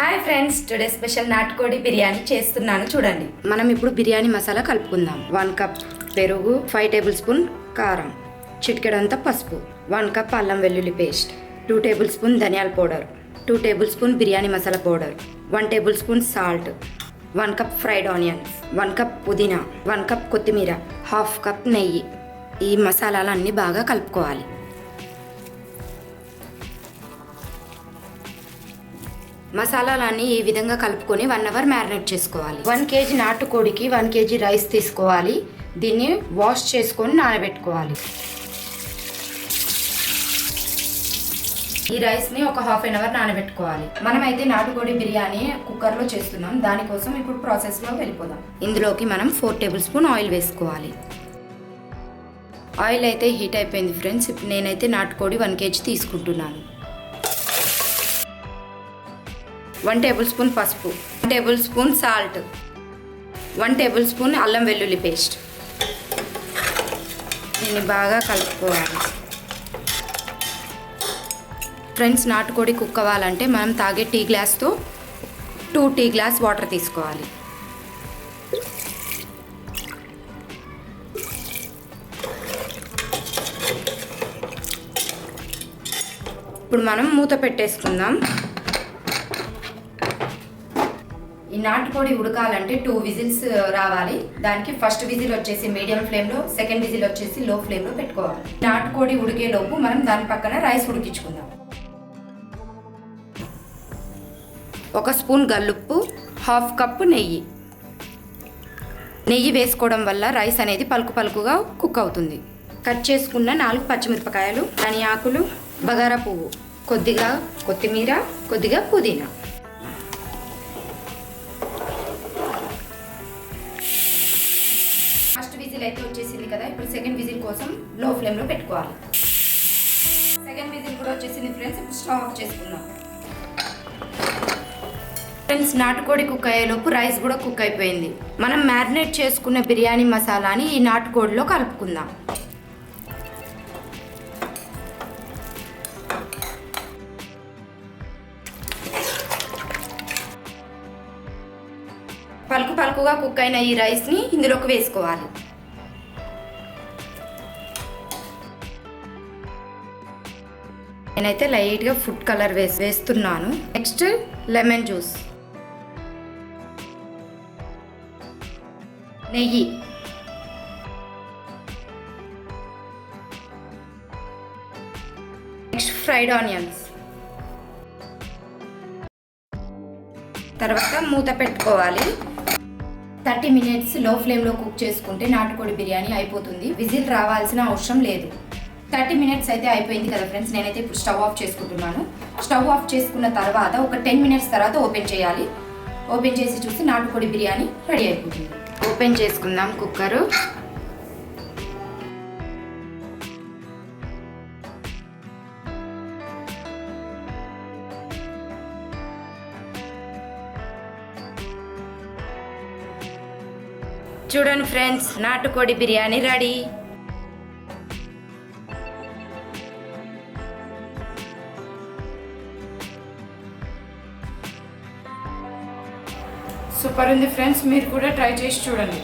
Hi friends today special నాటుకోడి బిర్యానీ చేస్తున్నాను. చూడండి. మనం ఇప్పుడు బిర్యానీ మసాలా కలుపుకుందాం. వన్ కప్ పెరుగు ఫైవ్ టేబుల్ స్పూన్ కారం చిటికెడంతా పసుపు వన్ కప్ అల్లం వెల్లుల్లి పేస్ట్ టూ టేబుల్ స్పూన్ ధనియాల powder two tablespoon biryani masala powder one tablespoon salt one cup fried onions one cup పుదీనా వన్ కప్ కొత్తిమీర హాఫ్ కప్ నెయ్యి. ఈ మసాలాలు అన్నీ బాగా కలుపుకోవాలి. మసాలాలన్నీ ఈ విధంగా కలుపుకొని వన్ అవర్ మ్యారినేట్ చేసుకోవాలి. వన్ కేజీ నాటుకోడికి వన్ కేజీ రైస్ తీసుకోవాలి. దీన్ని వాష్ చేసుకొని నానబెట్టుకోవాలి. ఈ రైస్ని ఒక హాఫ్ అన్ అవర్ నానబెట్టుకోవాలి. మనమైతే నాటుకోడి బిర్యానీ కుక్కర్లో చేస్తున్నాం. దానికోసం ఇప్పుడు ప్రాసెస్లో వెళ్ళిపోదాం. ఇందులోకి మనం ఫోర్ టేబుల్ స్పూన్ ఆయిల్ వేసుకోవాలి. ఆయిల్ అయితే హీట్ అయిపోయింది ఫ్రెండ్స్ ఇప్పుడు నేనైతే నాటుకోడి వన్ కేజీ తీసుకుంటున్నాను. వన్ టేబుల్ స్పూన్ పసుపు one tablespoon salt one tablespoon అల్లం వెల్లుల్లి పేస్ట్. దీన్ని బాగా కలుపుకోవాలి. ఫ్రెండ్స్ నాటుకోడి కుక్ అవ్వాలంటే మనం తాగే టీ గ్లాస్తో టూ టీ గ్లాస్ వాటర్ తీసుకోవాలి. ఇప్పుడు మనం మూత పెట్టేసుకుందాం. ఈ నాటుకోడి ఉడకాలంటే టూ విజిల్స్ రావాలి. దానికి ఫస్ట్ విజిల్ వచ్చేసి మీడియం ఫ్లేమ్లో సెకండ్ విజిల్ వచ్చేసి లో ఫ్లేమ్లో పెట్టుకోవాలి నాటుకోడి ఉడికే లోపు మనం దాని పక్కన రైస్ ఉడికించుకుందాం. ఒక స్పూన్ గల్లుప్పు హాఫ్ కప్పు నెయ్యి. నెయ్యి వేసుకోవడం వల్ల రైస్ అనేది పలుకు పలుకుగా కుక్ అవుతుంది. కట్ చేసుకున్న నాలుగు పచ్చిమిరపకాయలు ఆకులు బగారా పువ్వు. కొద్దిగా కొత్తిమీర కొద్దిగా పుదీనా. ఫస్ట్ విజిల్ అయితే వచ్చేసింది కదా ఇప్పుడు సెకండ్ విజిల్ కోసం లో ఫ్లేమ్లో పెట్టుకోవాలి. సెకండ్ విజిల్ కూడా వచ్చేసింది ఫ్రెండ్స్ ఇప్పుడు స్టవ్ ఆఫ్ చేసుకుందాం. ఫ్రెండ్స్ నాటుకోడి కుక్ అయ్యేలోపు రైస్ కూడా కుక్ అయిపోయింది. మనం మ్యారినేట్ చేసుకున్న బిర్యానీ మసాలాని ఈ నాటుకోడిలో కలుపుకుందాం. పలుకు పలుకుగా కుక్ అయిన ఈ రైస్ని ఇందులోకి వేసుకోవాలి. నేనైతే లైట్గా ఫుడ్ కలర్ వేసి వేస్తున్నాను. Next lemon juice. నెయ్యి. Next fried onions. తర్వాత మూత పెట్టుకోవాలి. థర్టీ మినిట్స్లో ఫ్లేమ్లో కుక్ చేసుకుంటే నాటుకోడి బిర్యానీ అయిపోతుంది. విజిల్ రావాల్సిన అవసరం లేదు. థర్టీ మినిట్స్ అయితే అయిపోయింది కదా ఫ్రెండ్స్ నేనైతే ఇప్పుడు స్టవ్ ఆఫ్ చేసుకుంటున్నాను. స్టవ్ ఆఫ్ చేసుకున్న తర్వాత ఒక టెన్ మినిట్స్ తర్వాత ఓపెన్ చేయాలి. ఓపెన్ చేసి చూస్తే నాటుకోడి బిర్యానీ రెడీ అయిపోతుంది. ఓపెన్ చేసుకుందాం కుక్కరు చూడండి ఫ్రెండ్స్ నాటుకోడి బిర్యానీ రెడీ. సూపర్ ఉంది ఫ్రెండ్స్ మీరు కూడా ట్రై చేసి చూడండి.